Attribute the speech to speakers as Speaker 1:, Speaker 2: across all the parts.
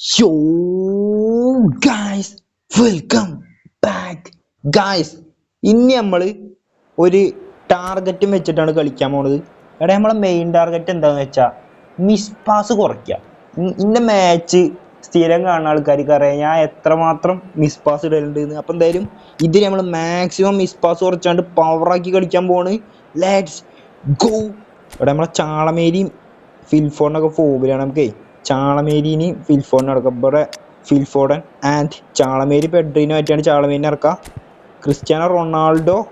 Speaker 1: യോ guys welcome back guys ഇനി നമ്മൾ ഒരു ടാർഗറ്റും വെച്ചിട്ടാണ് കളിക്കാൻ പോണത്. എടാ നമ്മളെ മെയിൻ ടാർഗറ്റ് എന്താണെന്ന് വെച്ചാൽ മിസ് പാസ് കുറയ്ക്കുക ഇന്ന മാച്ച് സ്ഥിരം കാണുന്ന ആൾക്കാർക്ക് അറിയാം ഞാൻ എത്രമാത്രം മിസ് പാസ് ഇടലുണ്ട് എന്ന് അപ്പം എന്തായാലും ഇതിൽ നമ്മൾ മാക്സിമം മിസ് പാസ് കുറച്ചാണ്ട് പവറാക്കി കളിക്കാൻ പോണ്. ലെറ്റ്സ് ഗോ ഇവിടെ നമ്മളെ ചാളമേരിയും ഫിൽഫോണിനൊക്കെ ഫോബിലാണ് നമുക്കേ. ചാളമേരിനെയും ഫിൽഫോണിനും ഇറക്കുക ഇവിടെ ഫിൽഫോഡൻ ആൻഡ് ചാളമേരി പെഡ്രീനോ ആയിട്ടാണ് ചാളമേരിനെ ഇറക്കുക ക്രിസ്ത്യാനോ റൊണാൾഡോ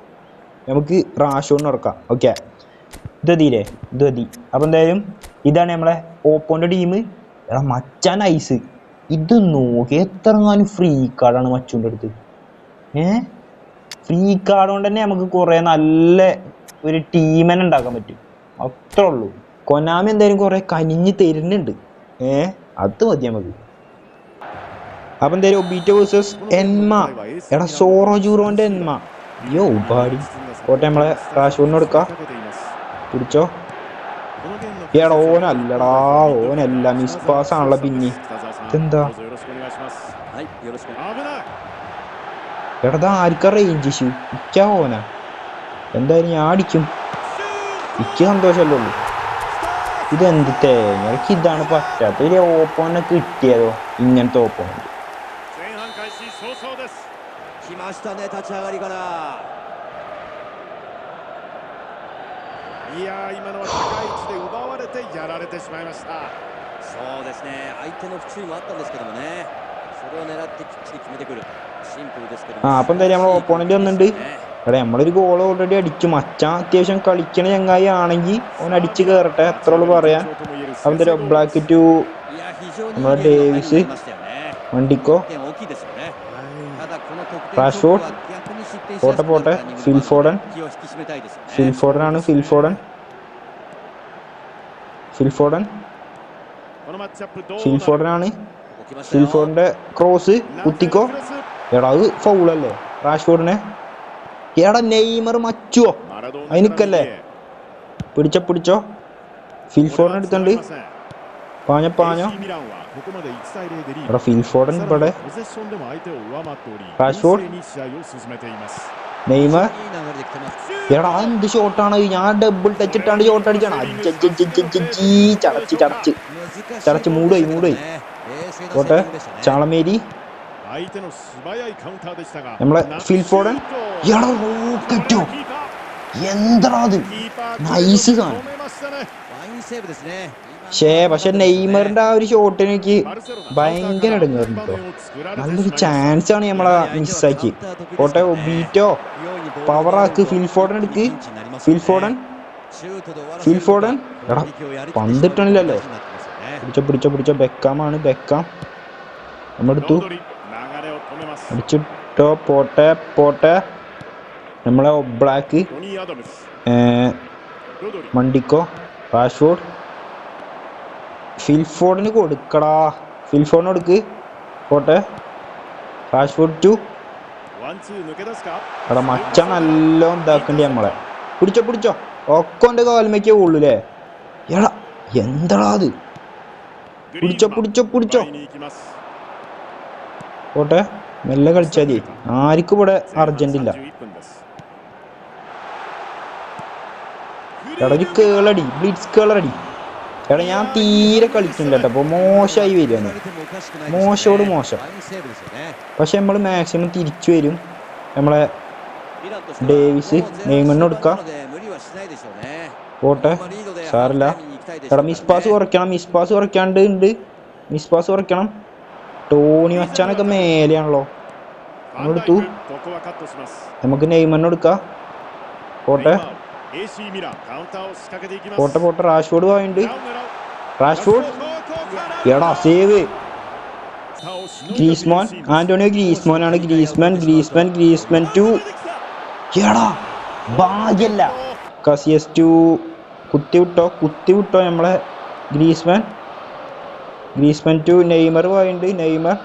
Speaker 1: നമുക്ക് റാഷോണിന് ഇറക്കാം ഓക്കെ ഇത് ധതി അപ്പോൾ എന്തായാലും ഇതാണ് നമ്മളെ ഓപ്പോന്റെ ടീം മച്ചാൻ ഐസ് ഇത് നോക്കി എത്രങ്ങാനും ഫ്രീ കാർഡാണ് മച്ചുന്റെ അടുത്ത്. ഏ? ഫ്രീ കാർഡ് കൊണ്ട് തന്നെ നമുക്ക് കുറേ നല്ല ഒരു ടീമിനെ ഉണ്ടാക്കാൻ പറ്റും. അത്രേ ഉള്ളൂ. കൊനാമി എന്തായാലും കുറേ കനിഞ്ഞ് തരുന്നുണ്ട്. ഏ? അത് മതി നമുക്ക്. അപ്പൊ എന്തായാലും ബീറ്റ വേഴ്സസ് എൻമ. എടാ സോറോ ജൂറോന്റെ എൻമ. അയ്യോ ഉപാടി. കോട്ടെ നമ്മളെ റാഷ് ഒന്നും എടുക്ക പിടിച്ചോ. എടാ ഓനല്ലടാ ഓനല്ല മിസ് പാസ് ആണല്ലോ പിന്നെ. ഇതെന്താ? എടാ ആർക്കാ റേഞ്ച് ഇഷ്യൂ ഇക്കാ ഓന. എന്തായാലും ഞാൻ അടിക്കും. ഇക്ക് സന്തോഷമല്ലേ ഉള്ളൂ. ഇതെന്ത് തേങ്ങ എനിക്ക് ഇതാണ് പറ്റാത്ത ഒരു ഓപ്പോനെ കിട്ടിയതോ ഇങ്ങനത്തെ ഓപ്പോണന്റ്
Speaker 2: 前半開始早々です
Speaker 3: 来ましたね、立ち上がりから。
Speaker 2: いやー今のは高い位置で奪われてやられてしまいました
Speaker 3: そうですね、相手の不注意もあったんですけどもね。それを狙ってきっちり決めてくる。シンプルですけども。
Speaker 1: ആ അപ്പം എന്തായാലും നമ്മളെ ഓപ്പോണന്റ് വന്നിട്ടുണ്ട്
Speaker 3: ね
Speaker 1: എടാ നമ്മളൊരു ഗോൾ ഓൾറെഡി അടിച്ചു. മച്ചാൻ അത്യാവശ്യം കളിക്കണ ചങ്ങായി ആണെങ്കിൽ അവൻ അടിച്ച് കയറട്ടെ അത്രേ ഉള്ളു പറയാ. അവന്റെ ഒരു ബ്ലാക്ക് ടു
Speaker 3: നമ്മുടെ
Speaker 1: ഡേവിസ് വണ്ടിക്കോ?
Speaker 3: റാഷ്ഫോർഡ് പോട്ടെ പോട്ടെ. ഫിൽഫോഡൻ ഫിൽഫോഡനാണ്
Speaker 1: ഫിൽഫോഡൻ ഫിൽഫോഡൻ ആണ് ഫിൽഫോഡിന്റെ ക്രോസ് കുത്തിക്കോ. എടാ അത് ഫൗളല്ലേ റാഷ്ഫോർഡിനെ എടാ നെയ്മർ മച്ചുവോ? അതിനിക്കല്ലേ പിടിച്ചോ പിടിച്ചോ. ഫിൽഫോർഡൻ എടുത്തുണ്ട് പാഞ്ഞ പാഞ്ഞോ. എടാ
Speaker 2: ഫിൽഫോർഡൻ
Speaker 1: ഇവിടെ.
Speaker 3: Rashford Neymar.
Speaker 1: എടാ എന്ത് ഷോട്ടാണ് ഞാൻ ഡബിൾ ടച്ച് ഇട്ടാണ്ട് ഷോട്ട് അടിച്ചാണ് ചടച്ച് ചടച്ച്. ചടച്ച്
Speaker 3: മൂടായി മൂടായി
Speaker 1: ചാളമേരി. നമ്മളെ ഫിൽ
Speaker 2: ഫോഡൻ
Speaker 1: എന്താ
Speaker 3: നൈസ് കാണും
Speaker 1: പക്ഷേ പക്ഷെ നെയ്മറിന്റെ ആ ഒരു
Speaker 2: ഷോട്ടിനേക്ക്
Speaker 1: ഭയങ്കര ഇടങ്ങാറുണ്ട് നല്ലൊരു ചാൻസ് ആണ് നമ്മളെ മിസ്സാക്കി കോട്ടെ ബീറ്റോ പവറാക്ക് ഫിൽഫോഡൻ എടുക്ക്. ഫിൽഫോഡൻ ഫിൽഫോഡൻ എടാ പന്തിട്ടണില്ലല്ലേ പിടിച്ചോ പിടിച്ചോ പിടിച്ചോ. ബെക്കാമാണ് ബെക്കാം നമ്മളെടുത്തു. അടിച്ചിട്ടോ പോട്ടെ പോട്ടെ. നമ്മളെ
Speaker 2: ബ്ലാക്ക്.
Speaker 1: മണ്ടിക്കോ റാഷ്ഫോർഡ് ഫിൽഫോർഡിന് കൊടുക്കടാ. ഫിൽഫോർഡിന് കൊടുക്ക്. പോട്ടെ.
Speaker 2: Rashford to.
Speaker 1: അവിടെ മച്ച നല്ല ഇതാക്കണ്ട നമ്മളെ. പിടിച്ചോ പിടിച്ചോ. ഒക്കെ എന്റെ കാൽമേക്കേ ഉള്ളു അല്ലേ എടാ എന്തടാ അത്? പിടിച്ചോ പിടിച്ചോ പിടിച്ചോ. പോട്ടെ. മെല്ലെ കളിച്ചാൽ ആർക്കും ഇവിടെ
Speaker 2: അർജന്റില്ല.
Speaker 1: എടാ കേളടി ബ്ലിറ്റ്സ് കേളടി. എടാ ഞാൻ തീരെ കളിക്കുന്നില്ല കേട്ടോ. അപ്പോൾ മോശമായി വരുവാണ് മോശോട് മോശം. പക്ഷെ നമ്മൾ മാക്സിമം തിരിച്ചു വരും. നമ്മളെ ഡേവിസ് നെയ്മണ്ണ് കൊടുക്കാം പോട്ടെ. സാറില്ല എടാ മിസ് പാസ് കുറയ്ക്കണം മിസ് പാസ് കുറയ്ക്കാണ്ട് ഉണ്ട്. മിസ് പാസ് കുറയ്ക്കണം. ടോണി വച്ചാനൊക്കെ മേലെയാണല്ലോ.
Speaker 2: അവനെടുത്തു
Speaker 1: നമുക്ക് നെയ്മണ്ണ എടുക്കാം പോട്ടെ. പോട്ടെ പോട്ടെ.
Speaker 2: Rashford point Rashford.
Speaker 1: എടാ സേവ്. ഗ്രീസ്മോൻ. ആന്റോണിയോ ഗ്രീസ്മോൻ ആണ്. Griezmann Griezmann Griezmann to. എടാ ഭാഗ്യല്ല. Casillas to. കുത്തി വിട്ടോ കുത്തി വിട്ടോ നമ്മളെ Griezmann. Griezmann to. Neymar പോയിണ്ട് Neymar.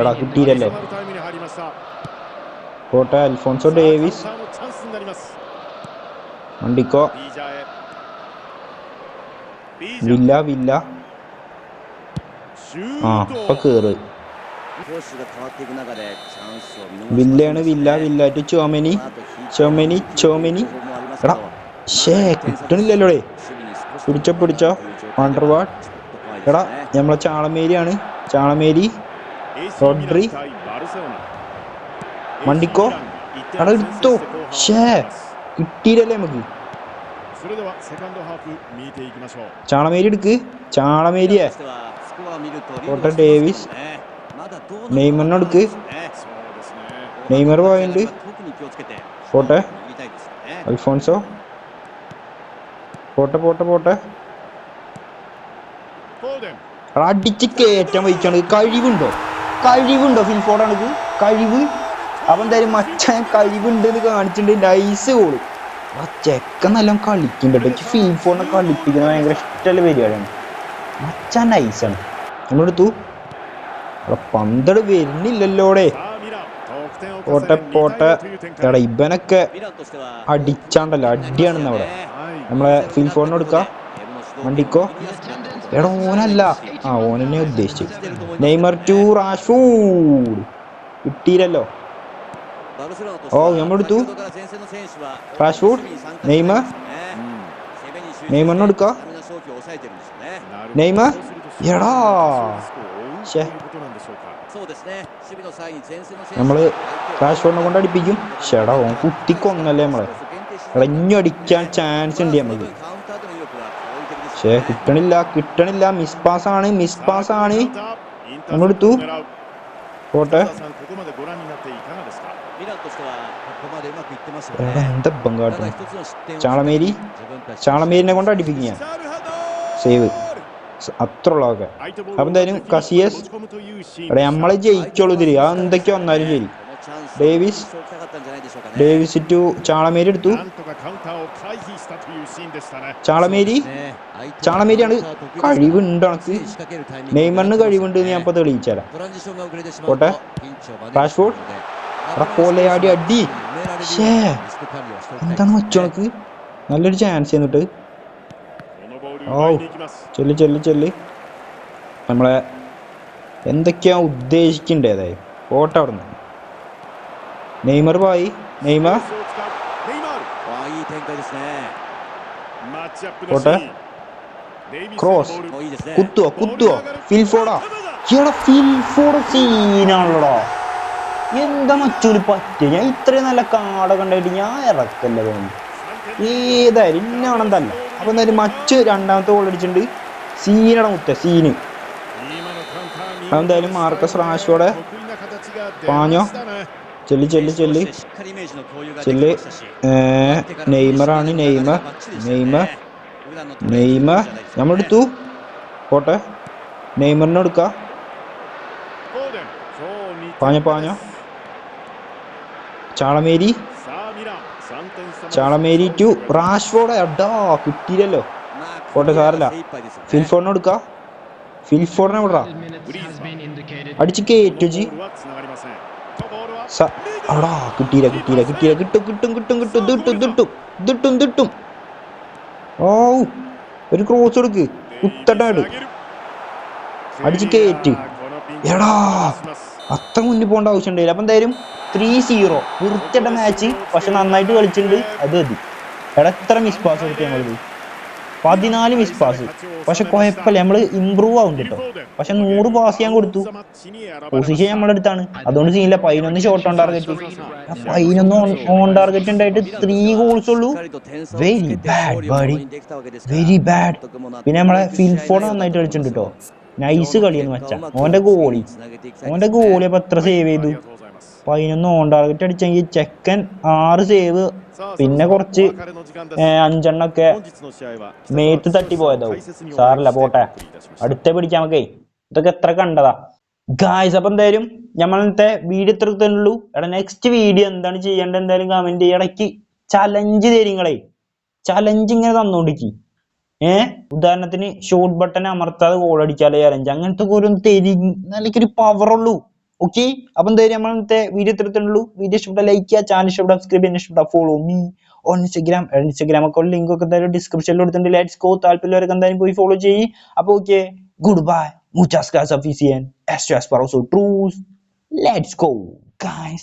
Speaker 1: എടാ കിട്ടിയില്ലല്ലേ? കോട്ടെ അൽഫോൺസോ ഡേവിസ്. മണ്ടിക്കോ വില്ല വില്ല. ആ ഇപ്പൊ കേറി. വില്ലയാണ് Villa Villa to Tchouameni. Tchouameni Tchouameni. എടാ ഷേ കിട്ടണില്ലല്ലോടെ പിടിച്ചോ പിടിച്ചോ. വണ്ടർവാട്ട് എടാ നമ്മളെ ചാളമേരിയാണ്. ചാളമേരി.
Speaker 2: റോഡ്രി.
Speaker 1: മണ്ടിക്കോ? അവിടെ എടുത്തോ ഷേ കിട്ടിയില്ലല്ലേ നമുക്ക്. ചാണമേരി എടുക്ക്.
Speaker 2: ചാണമേരിയെ. കോട്ട ഡേവിസ്. നെയ്മറിനെടുക്ക്
Speaker 1: നെയ്മർ പോയിന്റ് പോട്ടെ. അൽഫോൺസോ. പോട്ടെ പോട്ടെ പോട്ടെ. അടിച്ച് കയറ്റം വഹിച്ചാണ് കഴിവുണ്ടോ? കഴിവുണ്ടോ? ഫിൽഫോർഡാണിത് കഴിവ്. അപ്പം എന്തായാലും മച്ചാൻ കഴിവുണ്ട് എന്ന് കാണിച്ചിട്ടുണ്ട്. നൈസ് ഗോൾ ആ നല്ല കളിക്കുന്നുണ്ട്. എനിക്ക് ഫിൽഫോറിനെ കളിപ്പിക്കുന്നത് ഭയങ്കര ഇഷ്ടമുള്ള പരിപാടിയാണ്. മച്ചാൻ നൈസാണ് നമ്മളെടുത്തു അവിടെ പന്തട് വരുന്നില്ലല്ലോടെ. പോട്ടെ പോട്ടെ. എടാ ഇവനൊക്കെ അടിച്ചാണ്ടല്ലോ. അടിയാണെന്ന് അവിടെ നമ്മളെ ഫിൽഫോണിന് കൊടുക്ക വണ്ടിക്കോ? എടാ ഓനല്ല. ആ ഓനെന്നെ ഉദ്ദേശിച്ചു. നെയ്മർ ടു റാഷൂഡ് കിട്ടിയില്ലല്ലോ.
Speaker 3: ഓ നമ്മളെടുത്തു
Speaker 1: റാഷൂഡ് നെയ്മർ. നെയ്മറിന്
Speaker 2: എടുക്ക.
Speaker 1: നെയ്മർ. എടാ. നമ്മൾ റാഷോഡിനെ കൊണ്ട് അടിപ്പിക്കും. ഷെടാ ഓൻ കുട്ടിക്കൊന്നല്ലേ നമ്മളെ. ഇളഞ്ഞടിക്കാൻ ചാൻസ് ഉണ്ട് നമുക്ക് പക്ഷേ കിട്ടണില്ല കിട്ടണില്ല. മിസ് പാസ് ആണ് മിസ് പാസ് ആണ്. നമ്മളെടുത്തു പോട്ടെ. എന്താ ബംഗാട്ട് ചാളമേരി. ചാളമേരിനെ കൊണ്ട് അടിപ്പിക്കുക സേവ് അത്ര ഉള്ളതൊക്കെ അപ്പൊ എന്തായാലും കസിയസ് നമ്മളെ ജയിച്ചോളൂ ഇതിൽ ആ എന്തൊക്കെ വന്നാലും ശരി. ഡേവിസ് ഡേവിസ് ടു ചാളമേരി എടുത്തു. ചാളമേരി. ചാളമേരിയാണ് കഴിവുണ്ട് അണക്ക് നെയ്മറിന് കഴിവുണ്ട് ഞാൻ ഇപ്പൊ തെളിയിച്ചാലാ
Speaker 3: പോട്ടെ.
Speaker 1: റാഷ്ഫോർഡ് റപ്പോലയാടി അടി. ഷേ എന്താണ് മച്ചോണക്ക് നല്ലൊരു ചാൻസ് എന്നിട്ട്.
Speaker 2: ഓ
Speaker 1: ചെല്ലു ചെല്ലു ചെല്ലു. നമ്മളെ എന്തൊക്കെയാ ഉദ്ദേശിക്കണ്ടേ അതായത്? പോട്ടെ അവിടുന്ന്. നെയ്മർ പോയി. നെയ്മർ. പോട്ടെ.
Speaker 3: ക്രോസ്
Speaker 1: കുത്തുവോ കുത്തുവോ. ഫിൽഫോടാ ഇവിടെ ഫിൽഫോട് സീനാണല്ലോടാ. എന്താ മച്ചൂര് പറ്റുക ഞാൻ ഇത്രയും നല്ല കാട കണ്ടായിട്ട് ഞാൻ ഇറക്കല്ലേ തോന്നി ഏതായാലും ഇന്നാണെന്തല്ല അപ്പൊ എന്തായാലും മച്ച് രണ്ടാമത്തെ ഗോൾ അടിച്ചിട്ടുണ്ട്. സീനാണ് മുത്ത സീന്. എന്തായാലും മാർക്കസ്
Speaker 2: റാഷോടെ
Speaker 1: പാഞ്ഞോ? ചൊല്ലി ചൊല്ലി ചൊല്ലി. ചൊല്ലി. നെയ്മറാണ് നെയ്മ നെയ്മ നെയ്മ നമ്മളെടുത്തു. പോട്ടെ. നെയ്മറിനെ എടുക്ക. പാഞ്ഞ പാഞ്ഞ. ചാളമേരി. Chalamary to Rashford. അഡാ കിട്ടിയില്ലല്ലോ. പോട്ടെ സാറല്ല ഫിൽഫോണിനെ എടുക്ക. ഫിൽഫോണിനെ
Speaker 2: വിടാ.
Speaker 1: അടിച്ച് കേറ്റു ജി അടാ കിട്ടിയില്ല കിട്ടിയില്ല കിട്ടിയില്ല. കിട്ടും കിട്ടും കിട്ടും കിട്ടും ദിട്ടും ദിട്ടും ദിട്ടും ദിട്ടും. ഓ ഒരു ക്രോസ് കൊടുക്ക് കുത്തട്ടാട് അടിച്ച് കയറ്റ് എടാ അത്ര മുന്നിൽ പോകേണ്ട ആവശ്യമുണ്ടായില്ല അപ്പം എന്തായാലും ത്രീ സീറോ വൃത്തിയുടെ മാച്ച് പക്ഷെ നന്നായിട്ട് കളിച്ചിട്ടുണ്ട്. അത് മതി. എടാ എത്ര മിസ് പാസ് കൊടുത്ത് ഞങ്ങളിത് പതിനാല് മിസ് പാസ് പക്ഷെ കുഴപ്പമില്ല നമ്മൾ ഇമ്പ്രൂവ് ആവും കേട്ടോ പക്ഷെ നൂറ് പാസ് ചെയ്യാൻ കൊടുത്തു. പൊസിഷൻ നമ്മുടെ അടുത്താണ്. അതുകൊണ്ട് സീനില്ല പതിനൊന്ന് ഷോട്ട് ഓൺ ടാർഗറ്റ് പതിനൊന്ന് ഓൺ ടാർഗറ്റ് ഉണ്ടായിട്ട് ത്രീ ഗോൾസ് ഉള്ളൂ. Very bad buddy very bad പിന്നെ നമ്മളെ ഫിൽഫോൺ നന്നായിട്ട് കളിച്ചിട്ടുണ്ട് കേട്ടോ നൈസ് കളിയെന്ന് വെച്ചാ ഓന്റെ ഗോളി ഓന്റെ ഗോളി അപ്പൊ എത്ര സേവ് ചെയ്തു? പതിനൊന്ന് ഓൺ ടാർഗറ്റ് അടിച്ചെങ്കിൽ ചെക്കൻ ആറ് സേവ് പിന്നെ കുറച്ച് അഞ്ചെണ്ണൊക്കെ മേത്ത് തട്ടി പോയതാവും സാറില്ല പോട്ടെ. അടുത്ത പിടിക്കാൻ നമുക്കേ. ഇതൊക്കെ എത്ര കണ്ടതാ. ഗായ്സ് അപ്പൊ എന്തായാലും നമ്മളത്തെ വീഡിയോ ഇത്ര തന്നുള്ളൂ എടാ നെക്സ്റ്റ് വീഡിയോ എന്താണ് ചെയ്യേണ്ടത് എന്തായാലും കമന്റ് ഇടയ്ക്ക് ചലഞ്ച് തരിങ്ങളെ ചലഞ്ച് ഇങ്ങനെ തന്നോണ്ടിക്ക്. ഏ? ഉദാഹരണത്തിന് ഷോർട്ട് ബട്ടൺ അമർത്താതെ ഗോൾ അടിച്ചാലേ ചലഞ്ച് അങ്ങനത്തെ ഒരു ഓരോന്ന് തരി. പവർ ഉള്ളൂ. ഓക്കെ അപ്പൊ എന്തായാലും നമ്മളത്തെ വീഡിയോ ഇത്ര തന്നുള്ളൂ വീഡിയോ ഇഷ്ടപ്പെട്ട ലൈക്ക് ചെയ്യുക. ചാനൽ ഇഷ്ടപ്പെട്ട സബ്സ്ക്രൈബ് ചെയ്യാൻ ഇഷ്ടപ്പെട്ട follow me on Instagram Instagram ഒക്കെ ലിങ്ക് ഒക്കെ എന്തായാലും ഡിസ്ക്രിപ്ഷനിൽ കൊടുത്തിട്ടുണ്ട്. ലെറ്റ്സ് ഗോ താല്പര്യമുള്ളവരൊക്കെ എന്തായാലും പോയി ഫോളോ ചെയ്യും. അപ്പൊ okay goodbye gracias afición esto let's go guys.